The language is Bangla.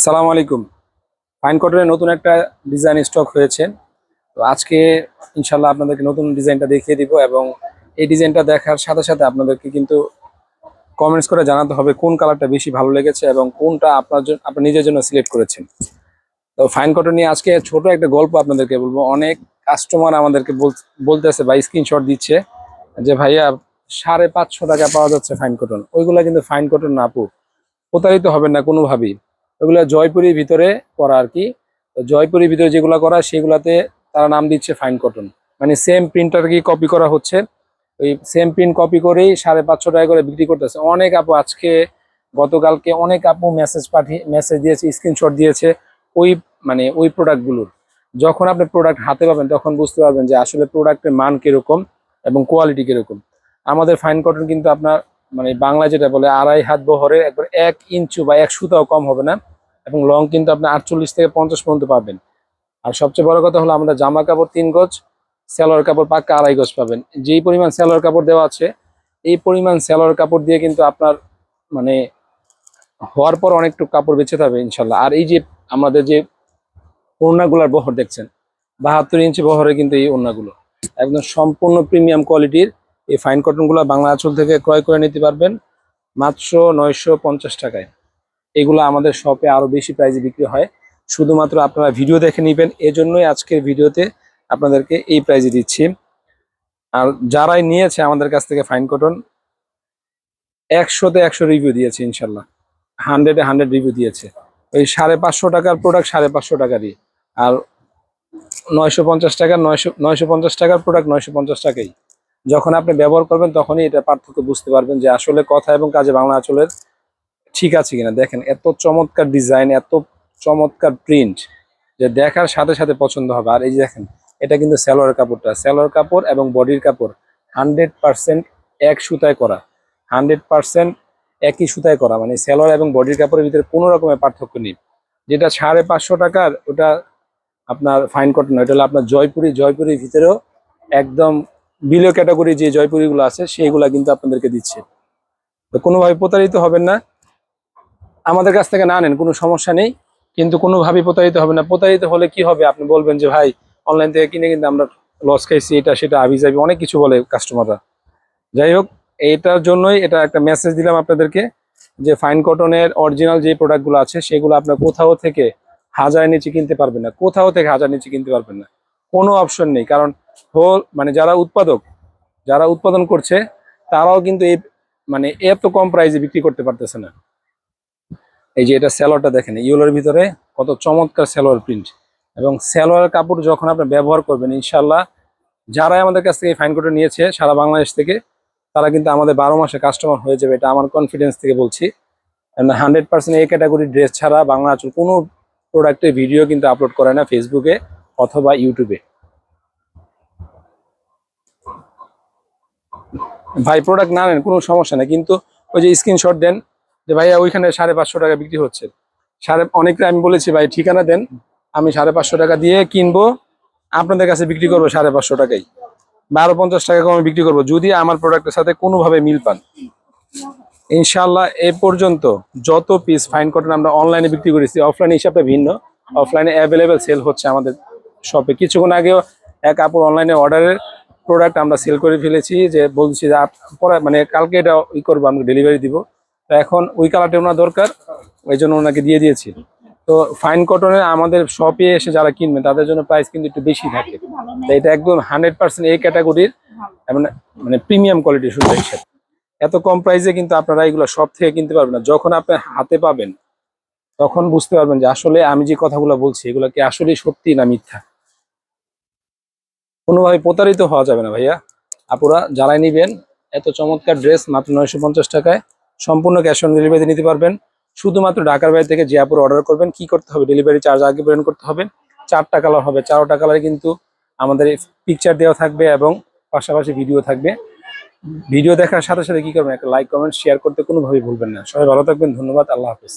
সালাম আলাইকুম। ফাইন কটনের নতুন একটা ডিজাইন স্টক হয়েছে। তো আজকে ইনশাল্লাহ আপনাদেরকে নতুন ডিজাইনটা দেখিয়ে দিব এবং এই ডিজাইনটা দেখার সাথে সাথে আপনাদেরকে কিন্তু কমেন্টস করে জানাতে হবে কোন কালারটা বেশি ভালো লেগেছে এবং কোনটা আপনার জন্য আপনার নিজের জন্য সিলেক্ট করেছেন। তো ফাইন কটন নিয়ে আজকে ছোট একটা গল্প আপনাদেরকে বলব। অনেক কাস্টমার আমাদেরকে বল- বলতেছে বা স্ক্রিনশট দিচ্ছে যে, ভাইয়া, সাড়ে পাঁচশো টাকা পাওয়া যাচ্ছে ফাইন কটন ওইগুলা কিন্তু ফাইন কটন না আপু, প্রতারিত হবেন না কোনোভাবেই। ওগুলা জয়পুরের ভিতরে করা আর কি। তো জয়পুরের ভিতরে যেগুলো করা, সেগুলাতে তারা নাম দিচ্ছে ফাইন কটন মানে সেম প্রিন্টার কি কপি করা হচ্ছে। ওই সেম প্রিন্ট কপি করেই সাড়ে পাঁচশো টাকা করে বিক্রি করতেছে। অনেক আপু আজকে, গতকালকে অনেক আপু মেসেজ পাঠিয়ে মেসেজ দিয়েছে স্ক্রিনশট দিয়েছে ওই মানে ওই প্রোডাক্টগুলোর যখন আপনি প্রোডাক্ট হাতে পাবেন, তখন বুঝতে পারবেন যে আসলে প্রোডাক্টের মান কীরকম এবং কোয়ালিটি কীরকম। আমাদের ফাইন কটন কিন্তু আপনার মানে বাংলা যেটা বলে, আড়াই হাত বহরের একবার এক ইঞ্চু বা এক সুতাও কম হবে না। এবং লং কিন্তু আপনি আটচল্লিশ থেকে পঞ্চাশ পর্যন্ত পাবেন। আর সবচেয়ে বড় কথা হলো আমাদের জামা কাপড় তিন গজ সেলোয়ার কাপড় পাক্কা আড়াই গজ পাবেন। যেই পরিমাণ সেলোয়ার কাপড় দেওয়া আছে, এই পরিমাণ সেলোয়ার কাপড় দিয়ে কিন্তু আপনার মানে হওয়ার পর অনেকটু কাপড় বেঁচে থাকবে ইনশাল্লাহ। আর এই যে আমাদের যে ওড়নাগুলার বহর দেখছেন, বাহাত্তর ইঞ্চি বহরে কিন্তু এই ওড়নাগুলো। একদম সম্পূর্ণ প্রিমিয়াম কোয়ালিটির এই ফাইন কটনগুলো বাংলা আঁচল থেকে ক্রয় করে নিতে পারবেন মাত্র নয়শো পঞ্চাশ টাকায়। এগুলো আমাদের শপে আরও বেশি প্রাইজে বিক্রি হয়। শুধুমাত্র আপনারা ভিডিও দেখে নেবেন, এজন্যই আজকের ভিডিওতে আপনাদেরকে এই প্রাইজে দিচ্ছি। আর যারাই নিয়েছে আমাদের কাছ থেকে ফাইন কটন একশোতে একশো রিভিউ দিয়েছে ইনশাল্লাহ। হান্ড্রেডে হান্ড্রেড রিভিউ দিয়েছে। ওই সাড়ে পাঁচশো টাকার প্রোডাক্ট সাড়ে পাঁচশো টাকারই আর নয়শো পঞ্চাশ টাকার নয়শো নয়শো পঞ্চাশ টাকার প্রোডাক্ট নয়শো পঞ্চাশ টাকাই। যখন আপনি ব্যবহার করবেন, তখনই এটা পার্থক্য বুঝতে পারবেন যে আসলে কথা এবং কাজে বাংলা আঁচলের ঠিক আছে কিনা? দেখেন, এত চমৎকার ডিজাইন এত চমৎকার প্রিন্ট যে দেখার সাথে সাথে পছন্দ হবে। আর এই যে দেখেন, এটা কিন্তু স্যালোয়ার কাপড়টা। স্যালোয়ার কাপড় এবং বডির কাপড় হান্ড্রেড পার্সেন্ট এক সুতায় করা। হান্ড্রেড পার্সেন্ট একই সুতায় করা। মানে স্যালোয়ার এবং বডির কাপড়ের ভিতরে কোনো রকমের পার্থক্য নেই। যেটা সাড়ে পাঁচশো টাকার, ওটা আপনার ফাইন কটন ওটা হলো আপনার জয়পুরি, জয়পুরির ভিতরেও একদম বিলো ক্যাটাগরি যে জয়পুরিগুলো আছে, সেইগুলা কিন্তু আপনাদেরকে দিচ্ছে। তো কোনোভাবে প্রতারিত হবেন না। আমাদের কাছ থেকে না নেন, কোনো সমস্যা নেই। কিন্তু কোনোভাবেই প্রতারিত হবে না। প্রতারিত হলে কি হবে? আপনি বলবেন যে, ভাই অনলাইন থেকে কিনে কিন্তু আমরা লস খাইছি, এটা সেটা আবি যাবি। অনেক কিছু বলে কাস্টমাররা যাই হোক এইটার জন্যই এটা একটা মেসেজ দিলাম আপনাদেরকে যে ফাইন কটনের অরিজিনাল যে প্রোডাক্টগুলো আছে, সেগুলো আপনার কোথাও থেকে হাজার নিচে কিনতে পারবেন না। কোথাও থেকে হাজার নিচে কিনতে পারবেন না। কোনো অপশন নেই। কারণ হোল মানে যারা উৎপাদক, যারা উৎপাদন করছে, তারাও কিন্তু এই মানে এত কম প্রাইসে বিক্রি করতে পারতেছে না। এই যে এটা স্যালোয়ারটা দেখেন ইউলোর ভিতরে কত চমৎকার স্যালোয়ার প্রিন্ট এবং স্যালোয়ার কাপড় যখন আপনি ব্যবহার করবেন ইনশাল্লাহ যারাই আমাদের কাছ থেকে ফাইন কোটে নিয়েছে, সারা বাংলাদেশ থেকে, তারা কিন্তু আমাদের বারো মাসে কাস্টমার হয়ে যাবে, এটা আমার কনফিডেন্স থেকে বলছি। হান্ড্রেড পার্সেন্ট এই ক্যাটাগরি ড্রেস ছাড়া বাংলা আঁচল কোনো প্রোডাক্টের ভিডিও কিন্তু আপলোড করে না ফেসবুকে অথবা ইউটিউবে ভাই প্রোডাক্ট না নেন, কোনো সমস্যা নেই, কিন্তু ওই যে স্ক্রিনশট দেন যে ভাইয়া ওইখানে সাড়ে পাঁচশো টাকা বিক্রি হচ্ছে। সাড়ে অনেকটা আমি বলেছি, ভাই, ঠিকানা দেন। আমি সাড়ে পাঁচশো টাকা দিয়ে কিনবো। আপনাদের কাছে বিক্রি করব সাড়ে পাঁচশো টাকাই। বারো পঞ্চাশ টাকা কমে বিক্রি করব, যদি আমার প্রোডাক্টের সাথে কোনোভাবে মিল পান। ইনশাল্লাহ এ পর্যন্ত যত পিস ফাইন কটন আমরা অনলাইনে বিক্রি করেছি অফলাইন হিসাবে ভিন্ন। অফলাইনে অ্যাভেলেবেল সেল হচ্ছে আমাদের শপে কিছুক্ষণ আগেও এক কাপড় অনলাইনে অর্ডারের প্রোডাক্ট আমরা সেল করে ফেলেছি, যে বলছি যে পরে মানে কালকে এটা ই করব আমরা ডেলিভারি দিব। তো এখন ওই কালারটা ওনার দরকার ওই জন্য ওনাকে দিয়ে দিয়েছি। তো ফাইন কটনের আমাদের শপে এসে যারা কিনবে তাদের জন্য প্রাইস কিন্তু একটু বেশি থাকে। তো এটা একদম হান্ড্রেড পার্সেন্ট এই ক্যাটাগরির মানে মানে প্রিমিয়াম কোয়ালিটি শুধু হিসেবে এত কম প্রাইসে কিন্তু আপনারা এগুলো সব থেকে কিনতে পারবেন না। যখন আপনি হাতে পাবেন তখন বুঝতে পারবেন যে আসলে আমি যে কথাগুলো বলছি এগুলো কি আসলে সত্যি না মিথ্যা? কোনোভাবে প্রতারিত হওয়া যাবে না ভাইয়া। আপুরা যারাই নিবেন এত চমৎকার ড্রেস মাত্র নয়শো পঞ্চাশ টাকায়। সম্পূর্ণ ক্যাশ অন ডেলিভারি নিতে পারবেন। শুধুমাত্র ঢাকার বাইরে থেকে জিয়াপুর অর্ডার করবেন। কি করতে হবে? ডেলিভারি চার্জ আগে পেমেন্ট করতে হবে। চারটা কালার হবে। চারটা কালারে কিন্তু আমাদের পিকচার দেওয়া থাকবে এবং পাশাপাশি ভিডিও থাকবে। ভিডিও দেখার সাথে সাথে কি করবেন? একটা লাইক কমেন্ট শেয়ার করতে কোনোভাবেই ভুলবেন না। সবাই ভালো থাকবেন। ধন্যবাদ। আল্লাহ হাফিজ।